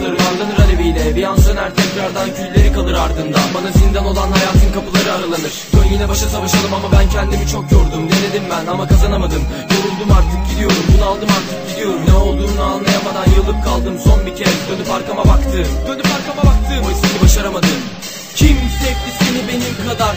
Harlanır aleviyle bir an söner tekrardan külleri kalır ardından. Bana zindan olan hayatın kapıları aralanır. Dön yine başa savaşalım ama ben kendimi çok yordum. Denedim ben ama kazanamadım. Yoruldum artık gidiyorum. Bunaldım artık gidiyorum. Ne olduğunu anlayamadan yılıp kaldım. Son bir kez Dönüp arkama baktım. Dönüp arkama baktım. Oysa ki başaramadım. Kim sevdi seni benim kadar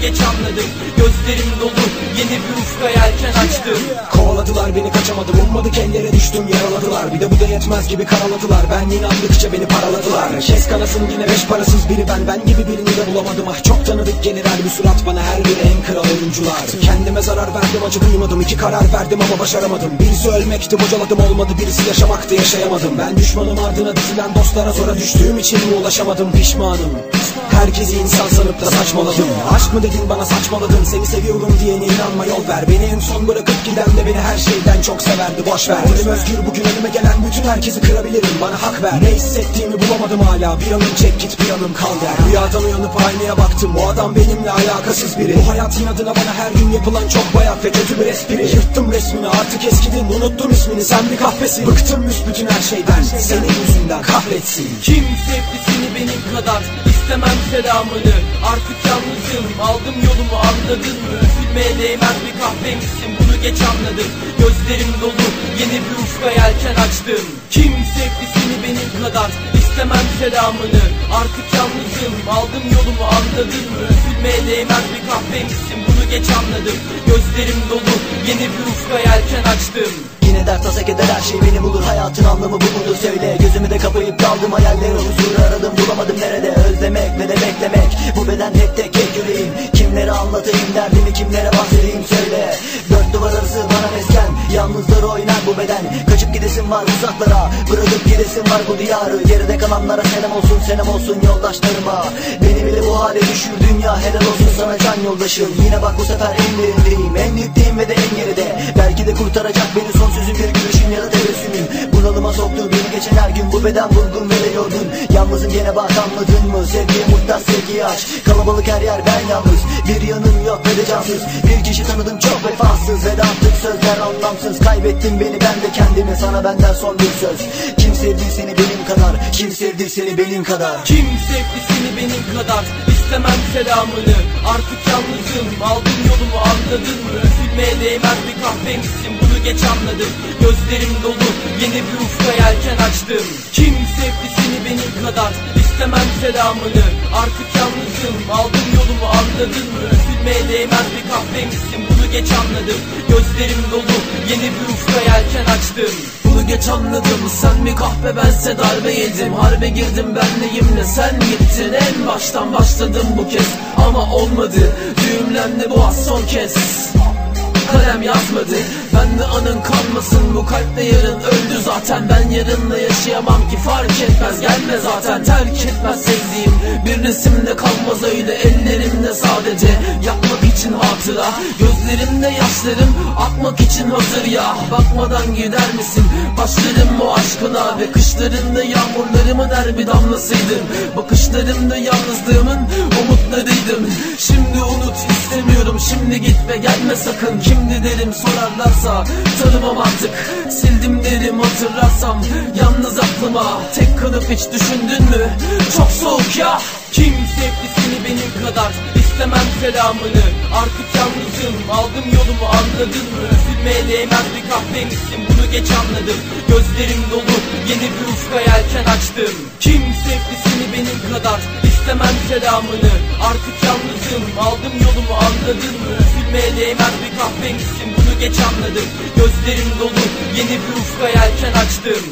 geç anladım. Gözlerim dolu. Yeni bir ufka yelken açtım. Kovaladılar beni kaçamadım. Ummadık ellere düştüm yaraladılar. Bir de bu da yetmez gibi karaladılar. Ben inandıkça beni paraladılar. Kes kanasın yine beş parasız biri ben. Ben gibi birini de bulamadım. Ah çok tanıdık gelir her bir surat bana. Her biri en kral oyuncular. Kendime zarar verdim acı duymadım. İki karar verdim ama başaramadım. Birisi ölmekti bocaladım. Olmadı. Birisi yaşamaktı yaşayamadım. Ben düşmanım ardına dizilen dostlara zora düştüğüm için mi ulaşamadım? Pişmanım Herkesi insan sanıp da saçmaladım. Aşk mı dedin bana saçmaladın? Seni seviyorum diyene inanma yol ver. Beni en son bırakıp giden de beni her şeyden çok severdi. Boş ver. Benim özgür bugün önüme gelen bütün herkesi kırabilirim. Bana hak ver. Ne hissettiğimi bulamadım hala. Bir yanım çek git bir yanım kal der. Rüyadan uyanıp aynaya baktım. O adam benimle alakasız biri. Bu hayatın adına bana her gün yapılan çok bayat ve kötü bir espri. Yırttım resmini artık eskidin. Unuttum ismini. Sen bir kahpesin Bıktım büsbütün her şeyden. Senin yüzünden kahretsin. Kim sevdi seni benim kadar İstemem selamını. Artık yalnızım aldım yolumu anladın mı? Üzülmeye değmez bir kahvemsin bunu geç anladım. Gözlerim dolu yeni bir ufka yelken açtım. Kim sevdi seni benim kadar İstemem selamını? Artık yalnızım aldım yolumu anladın mı? Üzülmeye değmez bir kahvemsin bunu geç anladım. Gözlerim dolu yeni bir ufka yelken açtım. Yine dert tasa keder her şey beni bulur. Hayatın anlamı bu mudur? Söyle. Gözümü de kapayıp kaldım hayallere huzur aradım Bulamadım nerede Hep tek tek yüreğim Kimlere anlatayım derdimi kimlere bahsedeyim söyle. Dört duvar arası bana mesken. Yalnızları oynar bu beden. Kaçıp gidesim var uzaklara. Bırakıp gidesim var bu diyarı. Geride kalanlara selam olsun selam olsun yoldaşlarıma. Beni bile bu hale düşür dünya Helal olsun sana can yoldaşım. Yine bak bu sefer en derindeyim. En dipteyim ve de en geride. Belki de kurtaracak beni son sözüm bir gülüşün ya da tebessümün Bunalıma soktu beni geçen her gün. Bu beden vurgun ve de yorgun Yalnızım gene bak anladın mı? Sevgiye muhtaç sevgiyi aç Kalabalık her yer ben yalnız. Bir yanım yok ve de cansız. Bir kişi tanıdım çok vefasız. Ve de artık sözler anlamsız. Kaybettin beni ben de kendimi. Sana benden son bir söz. Kim sevdi seni benim kadar? Kim sevdi seni benim kadar? Kim sevdi seni benim kadar? İstemem selamını. Artık yalnızım. Aldım yolumu anladın mı? Üzülmeye değmez bir kahvemsin bunu geç anladım. Gözlerim dolu yeni bir ufka yelken açtım. Kim sevdi seni benim kadar İstemem selamını. Artık yalnızım aldım yolumu anladın mı? Üzülmeye değmez bir kahvemsin bunu geç anladım. Gözlerim dolu yeni bir ufka yelken açtım. Bunu geç anladım sen mi kahpe bense darbe yedim. Harbe girdim ben neyim ne? Sen gittin En baştan başladım bu kez. Ama olmadı Düğümlendi bu az son kez kalem yazmadı. Ben de anın kalmasın bu kalpte yarın öldü zaten. Ben yarınla yaşayamam ki fark etmez gelme zaten. Terk etmez sevdiğim. Bir resimde kalmaz öyle ellerimde sadece. Yakmak için hatıra gözlerimde yaşlarım. Akmak için hazır ya Bakmadan gider misin? Başlarım o aşkına Ve kışlarında yağmurlarımın her bir damlasıydın Bakışlarımda yalnızlığımın umutlarıydım. Şimdi unut şimdi git ve gelme sakın. Kimdi derim sorarlarsa tanımam artık. Sildim derim hatırlarsam yalnız aklıma. Tek kalıp hiç düşündün mü? Çok soğuk ya. Kim sevdi seni benim kadar istemem selamını Artık yalnızım. Aldım yolumu anladın mı? Üzülmeye değmez bir kahvemsin bunu geç anladım. Gözlerim dolu. Yeni bir ufka yelken açtım. Kim sevdi seni benim kadar istemem selamını Artık yalnızım. Aldım olduğumu anladın mı? Üzülmeye değmez bir kahvemizsin bunu geç anladım Gözlerim dolu yeni bir ufka yelken açtım